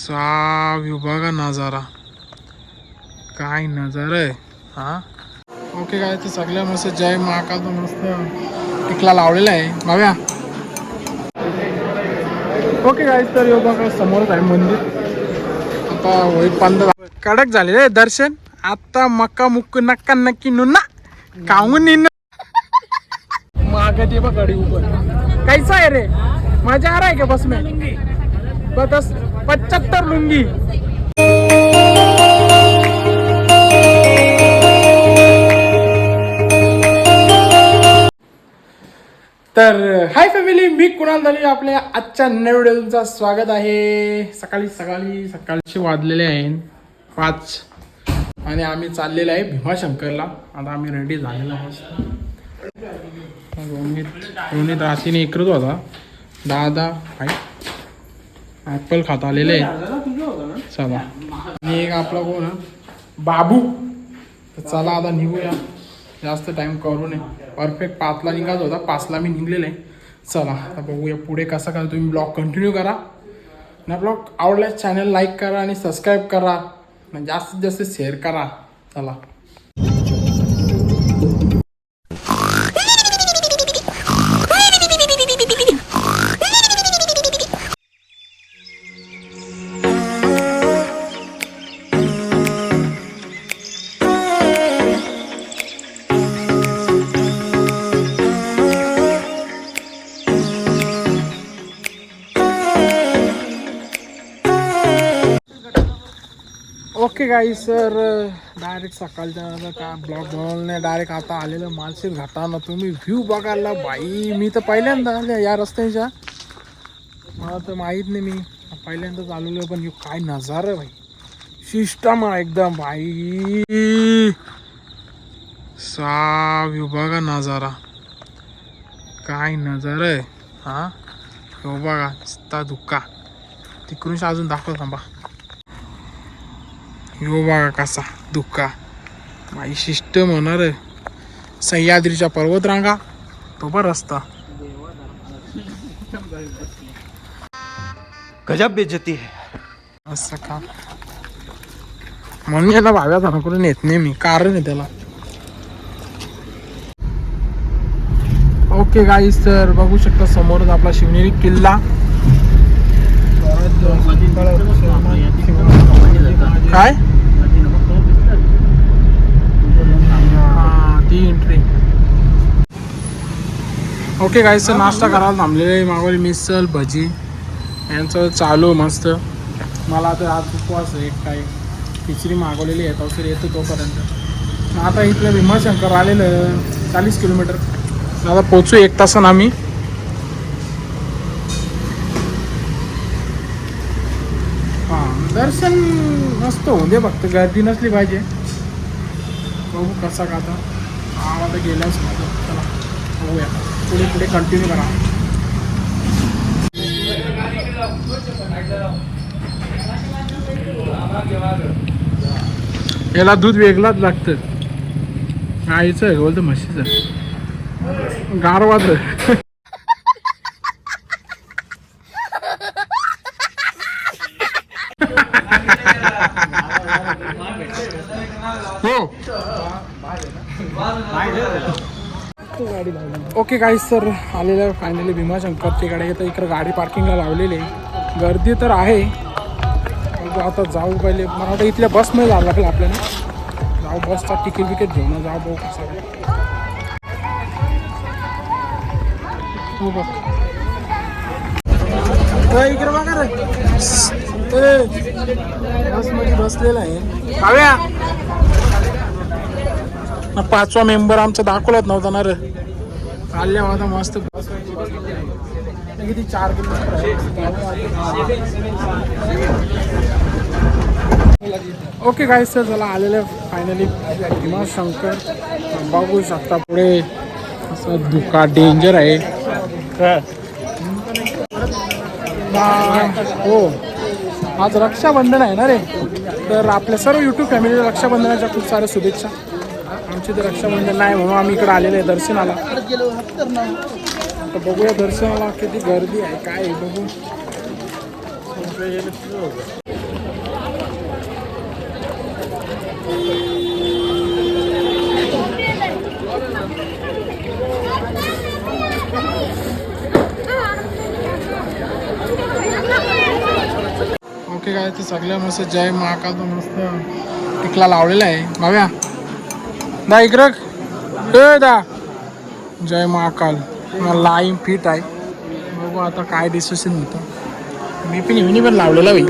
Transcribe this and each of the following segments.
सा विभागा नजारा. काय नजारा आहे हा? ओके काय तर सगळ्या मस्त जय महाकाल तो मस्त टिकला लावलेला आहे. भाव्या ओके काय तर योगा समोरच आहे मंदिर. आता होईल पंधरा. कडक झाले रे दर्शन. आता मक्का मुक्क नक्का नक्की नुन्ना. काऊन निन मागत ये बघ गाडी उभं कैसा आहे रे? मजा आ रहा है क्या बस में? बस पचहत्तर लुंगी. तर हाय फॅमिली मी कुणाल झाली आपल्या आजच्या नवीन स्वागत आहे. सकाळी सकाळी सकाळचे वाजलेले आहे. पाच. आणि आम्ही चाललेलो आहे भीमाशंकरला. आता आम्ही रेडी झालेलो आहोत. रोहित रोहित राशीने इकडच होता. दादा भाई ॲपल खात आलेले. आहे चला. आणि एक आपला कोण? बाबू तर चला आता निघूया. जास्त टाइम करू नये. परफेक्ट पाचला निघायचा होता पाचला मी निघलेलं. आहे चला आता बघूया पुढे कसा करा. तुम्ही ब्लॉग कंटिन्यू करा. आणि ब्लॉग आवडल्यास चॅनल लाईक करा आणि सबस्क्राईब करा. जास्तीत जास्त शेअर करा. चला. ओके गाई सर डायरेक्ट सकाळच्या आता का ब्लॉक बनवलं डायरेक्ट आता आलेलं मानसिक घाटानं. तुम्ही व्ह्यू बघायला बाई मी तर पहिल्यांदा या रस्त्याच्या. मला तर माहीत नाही मी. पहिल्यांदाच आलेलो पण हे काय नजारा भाई. सिस्टम एकदम भाई. सा व्ह्यू बघा नजारा. काय नजारा आहे हा? हो बघा नुसता धुक्का. तिकडून अजून दाखव थांबा. यो बघा कसा धुक्का. माझी सिस्टम होणार आहे सह्याद्रीच्या पर्वतरांगा तो पण रस्ता. गजब बेइज्जती है. असं का? म्हणून याला भाव्या करून येत नाही मी. कारण आहे त्याला. ओके गाईस तर बघू शकता समोरच आपला शिवनेरी किल्ला. काय? एंट्री ओके गाईस नाश्ता करायला थांबलेले मागवली मिसल भजी. यांचं चालू मस्त. मला आता आज उपवास एक काही. खिचडी मागवलेली आहे तर येतो तोपर्यंत. मग आता इथलं भीमाशंकर आलेलं चाळीस किलोमीटर. आता पोचू एक तासानं आम्ही. हां दर्शन मस्त होऊ दे फक्त. गर्दी नसली पाहिजे. बघू कसा का आता हा आता गेलाच माझं चला बघूया. पुढे पुढे कंटिन्यू करा. याला दूध वेगळाच लागतं. गाईचं गोल तर म्हशीचं. गारवाचं हो ओके काही सर आलेलं फायनली भीमाशंकरची गाडी तर इकडं गाडी पार्किंगला लावलेली आहे. गर्दी तर आहे. आता जाऊ पहिले. मला वाटतं इथल्या बसमध्ये जावं लागेल आपल्याला. जाऊ बसचा तिकीट विकेट घेऊन जाऊ भाऊ कसं हो बघ इकडे बघा रे. बसमध्ये बसलेला आहे. काव्या. पाचवा मेंबर आमचा दाखवलाच नव्हता ना रे. चालल्या माझा मस्त बस किती चार किलो ओके काय सर चला आलेलं फायनली भीमाशंकर बघू शकता पुढे असं दुखा डेंजर आहे. हो. आज रक्षाबंधन आहे ना रे? तर आपल्या सर्व यूट्यूब फॅमिलीला रक्षाबंधनाच्या खूप साऱ्या शुभेच्छा. आमची तर रक्षाबंधन नाही म्हणून आम्ही इकडे आलेले आहे दर्शनाला. तर बघूया दर्शनाला किती गर्दी आहे काय आहे बघू. ओके काय ते सगळ्या मस्त जय महाकाल मस्त टिकला लावलेला आहे. नव्या दा इकडं ए दा. जय महाकाल. लाईन फिट आहे. बघू आता काय डिसिशन होतं. मी पण मी पण लावलेला होईल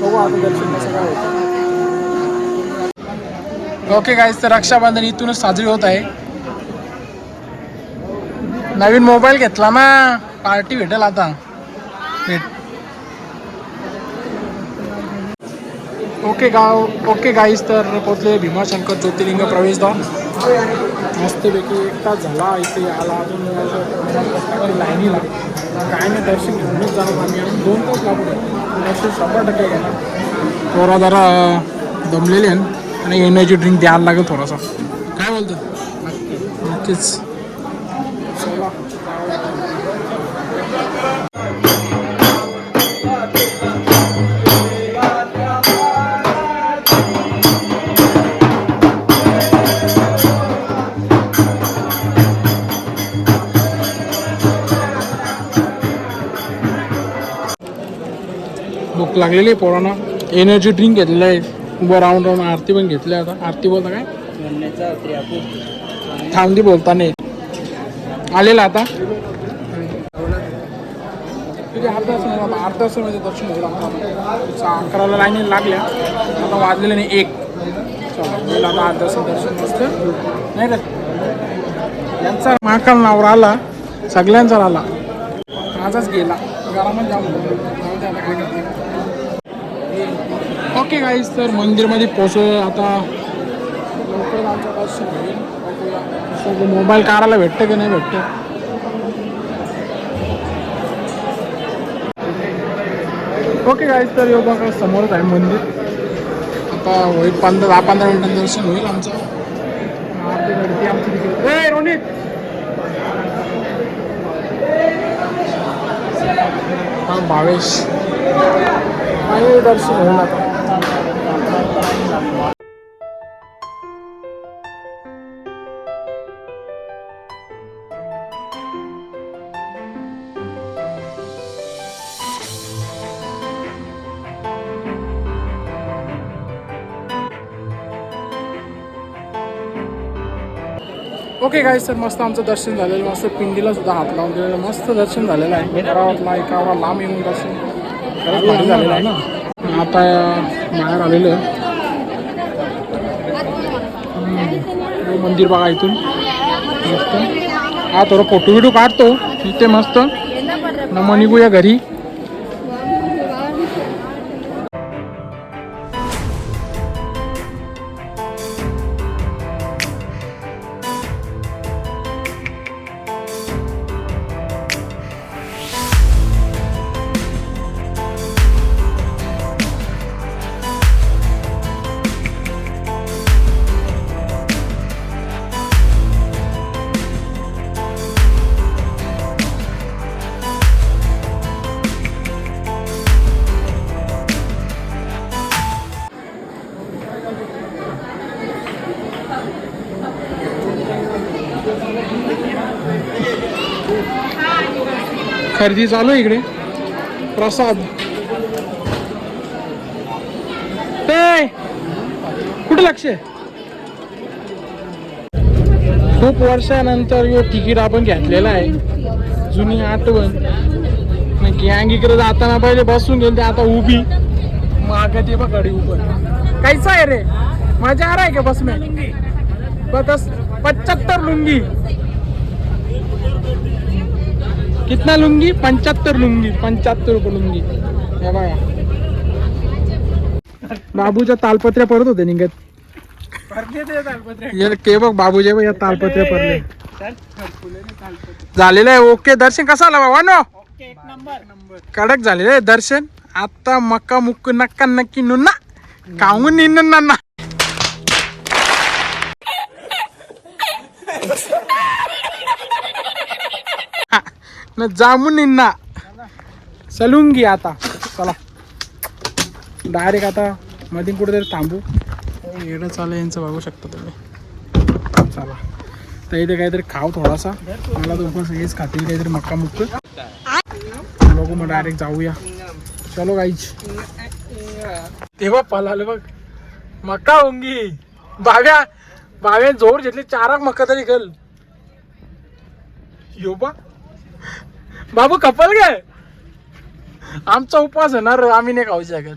बघू आता दर्शन कसं काय होतं. ओके गाईज तर रक्षाबंधन इथूनच साजरी होत आहे. नवीन मोबाईल घेतला ना. पार्टी भेटेल आता. भेट ओके गाव ओके गाईस तर पोचले भीमाशंकर ज्योतिर्लिंग प्रवेशद्वार मस्तपैकी एक तास झाला इथे आला अजून लाईनी लागली काय नाही दर्शन घेऊनच जाणार आम्ही. अजून दोन तास लागू दर्शन शंभर टक्के थोडा जरा दमलेले आहे आणि एनर्जी ड्रिंक द्यायला लागेल थोडासा. काय बोलतो? नक्कीच. भूक लागलेली आहे पोरांना. एनर्जी ड्रिंक घेतलेलं आहे. उभं राहून राहून आरती पण घेतली आता. आरती बोलता काय? थांबदी बोलता नाही आलेला आता. किती अर्धा तास तासामध्ये दर्शन होईल अकराला लाईनी लागल्या. आता वाजलेले नाही एक. चला आता अर्धा तास दर्शन मस्त. नाही रे. यांचा महाकाल नावर आला. सगळ्यांचा आला. माझाच गेला. घरामध्ये जाऊन काय ओके गाईज तर मंदिरमध्ये पोचलो आता लवकर मोबाईल काढायला भेटतं की नाही भेटतं? ओके गाईज तर यो बघा समोरच आहे मंदिर. आता होईल पंधरा दहा पंधरा मिनिटांचं दर्शन होईल आमचं. आरती आमची तिकडे रोनित! हा भावेश. आणि दर्शन होईल आता. ओके काय सर मस्त आमचं दर्शन झालेलं मस्त पिंडीला सुद्धा हात लावून दिलेलं मस्त दर्शन झालेलं आहे. गावातला एकावर लांब येऊन दर्शन. झालेलं आहे ना. आता बाहेर आलेलं आहे. मंदिर बघा इथून. मस्त. हा थोडं फोटो बिटो काढतो. इथे मस्त. न मग निघूया घरी. खरेदी चालू आहे इकडे. प्रसाद. ते कुठे लक्ष आहे? खूप वर्षानंतर यो तिकीट आपण घेतलेलं आहे. जुनी आठवण. गँग इकडे जाताना पहिले बसून गेले ते आता उभी. माग ते बघ गाडी उभं. कैसा आहे रे? मजा आ रहा है क्या बस में? बस पचहत्तर लुंगी. कितना लुंगी? पंच्याहत्तर लुंगी पंच्याहत्तर रुपये लुंगी। हे बघा। बाबूच्या तालपत्र्या परत होते निघत. के बघ बघ या तालपत्र्या पडले झालेलं आहे ओके. दर्शन कसं आलं बाबा? नो कडक झालेलं आहे दर्शन. आता मक्का मुक्क नक्का नक्की नुन्ना. काऊन निन्न ना न जामून निन्ना. चलून घे आता. चला. डायरेक्ट आता मध्ये कुठेतरी थांबू. हो, येणं चालेल यांचं बघू शकता तुम्ही. चला. तर इथे काहीतरी खाऊ थोडासा. मला तो हेच सगळेच खातील काहीतरी मक्का मुक्क. बघू मग डायरेक्ट जाऊया. चलो गाईच तेव्हा पळालं बघ. मक्का ओंगी बाव्या बाव्या जोर घेतली. चाराक मक्का तरी गल योबा बाबू कपल काय? आमचा उपवास आहे ना रे, आम्ही नाही खाऊ शकत.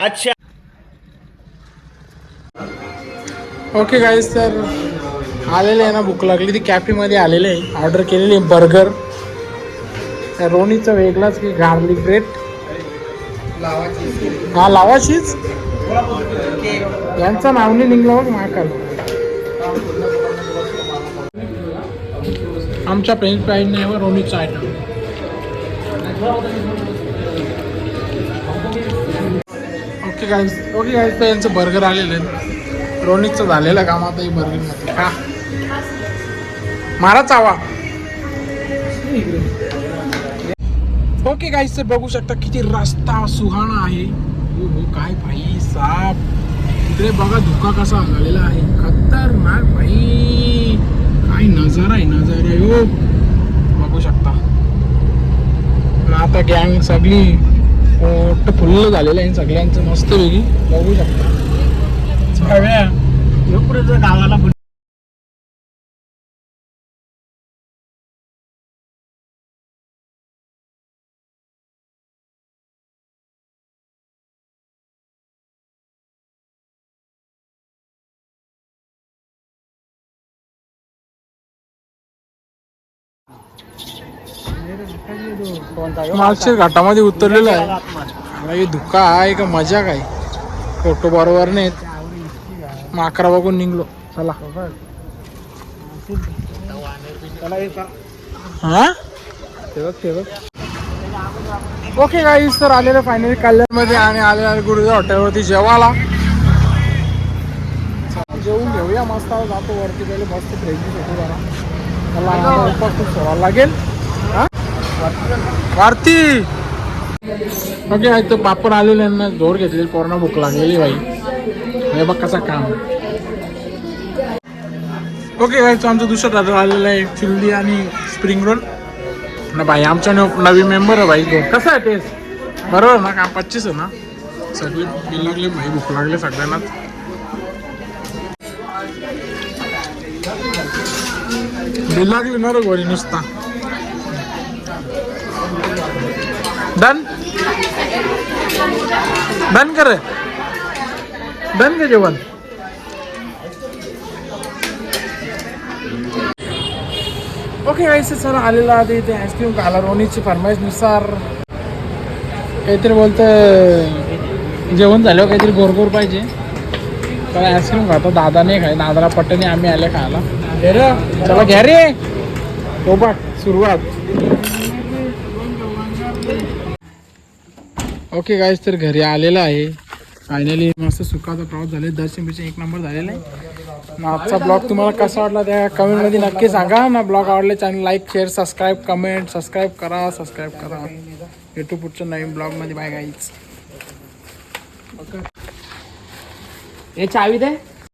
अच्छा. ओके गाईज तर आलेले आहे ना भूक लागली ती. कॅफेमध्ये आलेले आहे. ऑर्डर केलेली आहे बर्गर रोनीचा वेगळाच की गार्लिक ब्रेड हा लावाशीच यांचं नाव नाही निघलं बघ महाकाल आमच्या फ्रेंच फ्राईज नाही व रोनीचा item okay guys okay guys तर यांचं बर्गर आलेलं आहे. रोनिकचं झालेलं काम आता ही बर्गरमध्ये का मारा चावा. ओके गाईज तर बघू शकता किती रस्ता सुहाणा आहे. हो हो काय भाई साप. इकडे बघा धुका कसा झालेला आहे. खतरनाक भाई. काय नजारा आहे नजारा हो. बघू शकता. आता गँग सगळी पोट फुल्ल झालेलं आहे सगळ्यांचं मस्त वेगळी बघू शकता. सगळ्या गावाला मागच्या घाटामध्ये उतरलेलं आहे. मला हे धुका आहे का मजा काय? फोटो बरोबर नाहीत. माकरा बघून निघलो. चला. हा? ओके गाईस तर आलेलं फायनली कल्याणमध्ये आणि आलेल्या गुरुजा हॉटेलवरती जेवायला. जेवून घेऊया मस्त. जातो वरती पहिले मस्त फ्रेशनेस होतो जरा. मला खूप सोडावा लागेल. भारती ओके आहे तो पापड आलेले ना जोर घेतलेली पोरणा भूक लागलेली बाई. हे बघ कसा काम ओके गायचं आमचं दुसरं दादा आलेलं आहे चिल्ली आणि स्प्रिंग रोल. ना भाई आमच्या नवीन मेंबर आहे भाई तो. कसा आहे टेस्ट बरोबर ना काम पच्चीस आहे ना? सगळे बिल लागले भाई भूक लागले सगळ्यांनाच बिल लागली ना रे गोरी नुसता. डन? डन कर. डन का जेवण. ओके गाईस सर आलेला आता इथे आईस्क्रीम खाला रोनीची फरमाईशनुसार. काहीतरी बोलतं जेवण झाल्यावर काहीतरी गोरगोर पाहिजे. तर आईस्क्रीम खातो. दादा नाही खाय दादाला पट्टने आम्ही आले खायला. चला घ्या रे. बघ सुरुवात. ओके गाईस तर घरी आलेला आहे. फायनली मस्त सुखाचा प्रवास झाले दर्शन बिर्शन एक नंबर झालेला आहे. आजचा ब्लॉग तुम्हाला कसा वाटला त्या कमेंटमध्ये नक्की सांगा. ना ब्लॉग आवडले channel like share subscribe comment subscribe करा सबस्क्राईब करा. भेटू पुढच्या नवीन ब्लॉगमध्ये बाय ओके हे चावी दे.